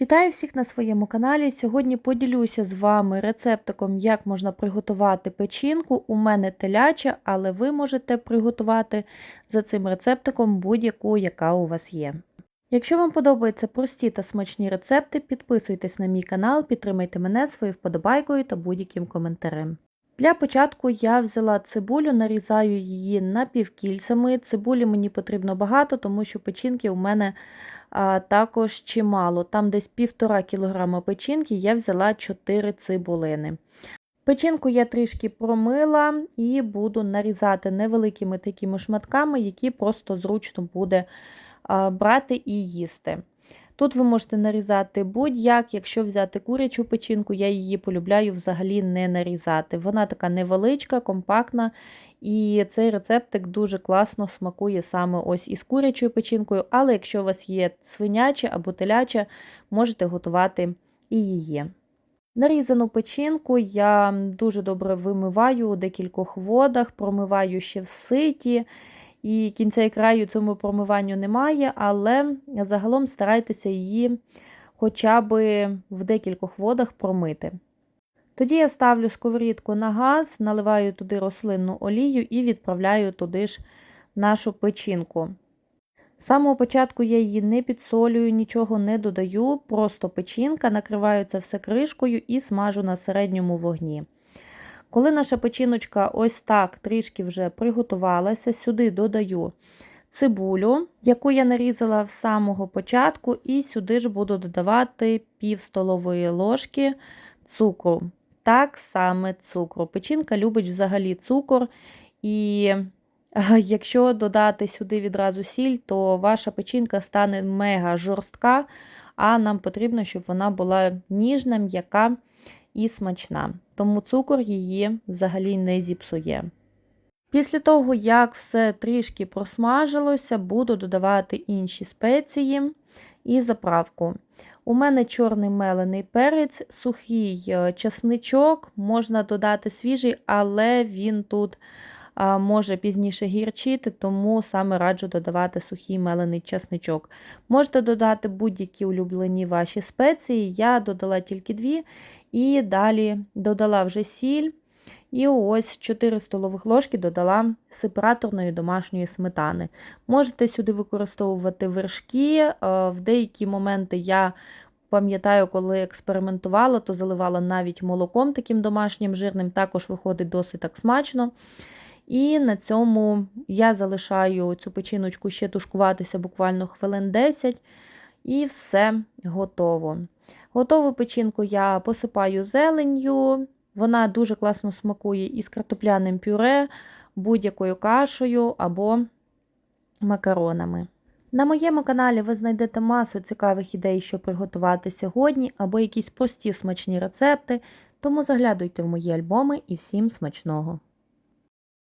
Вітаю всіх на своєму каналі. Сьогодні поділюся з вами рецептиком, як можна приготувати печінку. У мене теляча, але ви можете приготувати за цим рецептиком будь-яку, яка у вас є. Якщо вам подобаються прості та смачні рецепти, підписуйтесь на мій канал, підтримайте мене своєю вподобайкою та будь-яким коментарем. Для початку я взяла цибулю, нарізаю її напівкільцями. Цибулі мені потрібно багато, тому що печінки у мене а, також чимало. Там десь 1,5 кг печінки я взяла 4 цибулини. Печінку я трішки промила і буду нарізати невеликими такими шматками, які просто зручно буде брати і їсти. Тут ви можете нарізати будь-як, якщо взяти курячу печінку, я її полюбляю взагалі не нарізати. Вона така невеличка, компактна, і цей рецептик дуже класно смакує саме ось із курячою печінкою, але якщо у вас є свиняча або теляча, можете готувати і її. Нарізану печінку я дуже добре вимиваю у декількох водах, промиваю ще в ситі. І кінця і краю цьому промиванню немає, але загалом старайтеся її хоча б в декількох водах промити. Тоді я ставлю сковорідку на газ, наливаю туди рослинну олію і відправляю туди ж нашу печінку. З самого початку я її не підсолюю, нічого не додаю, просто печінка, накриваю це все кришкою і смажу на середньому вогні. Коли наша печіночка ось так трішки вже приготувалася, сюди додаю цибулю, яку я нарізала з самого початку, і сюди ж буду додавати пів столової ложки цукру. Так саме цукру. Печінка любить взагалі цукор, і якщо додати сюди відразу сіль, то ваша печінка стане мега жорстка, а нам потрібно, щоб вона була ніжна, м'яка і смачна. Тому цукор її взагалі не зіпсує. Після того, як все трішки просмажилося, буду додавати інші спеції і заправку. У мене чорний мелений перець, сухий часничок, можна додати свіжий, але він тут може пізніше гірчити, тому саме раджу додавати сухий мелений часничок. Можете додати будь-які улюблені ваші спеції, я додала тільки дві. І далі додала вже сіль. І ось 4 столових ложки додала сепараторної домашньої сметани. Можете сюди використовувати вершки. В деякі моменти я пам'ятаю, коли експериментувала, то заливала навіть молоком таким домашнім жирним, також виходить досить так смачно. І на цьому я залишаю цю печіночку ще тушкуватися буквально хвилин 10, і все готово. Готову печінку я посипаю зеленню, вона дуже класно смакує із картопляним пюре, будь-якою кашею або макаронами. На моєму каналі ви знайдете масу цікавих ідей, що приготувати сьогодні, або якісь прості смачні рецепти, тому заглядуйте в мої альбоми і всім смачного!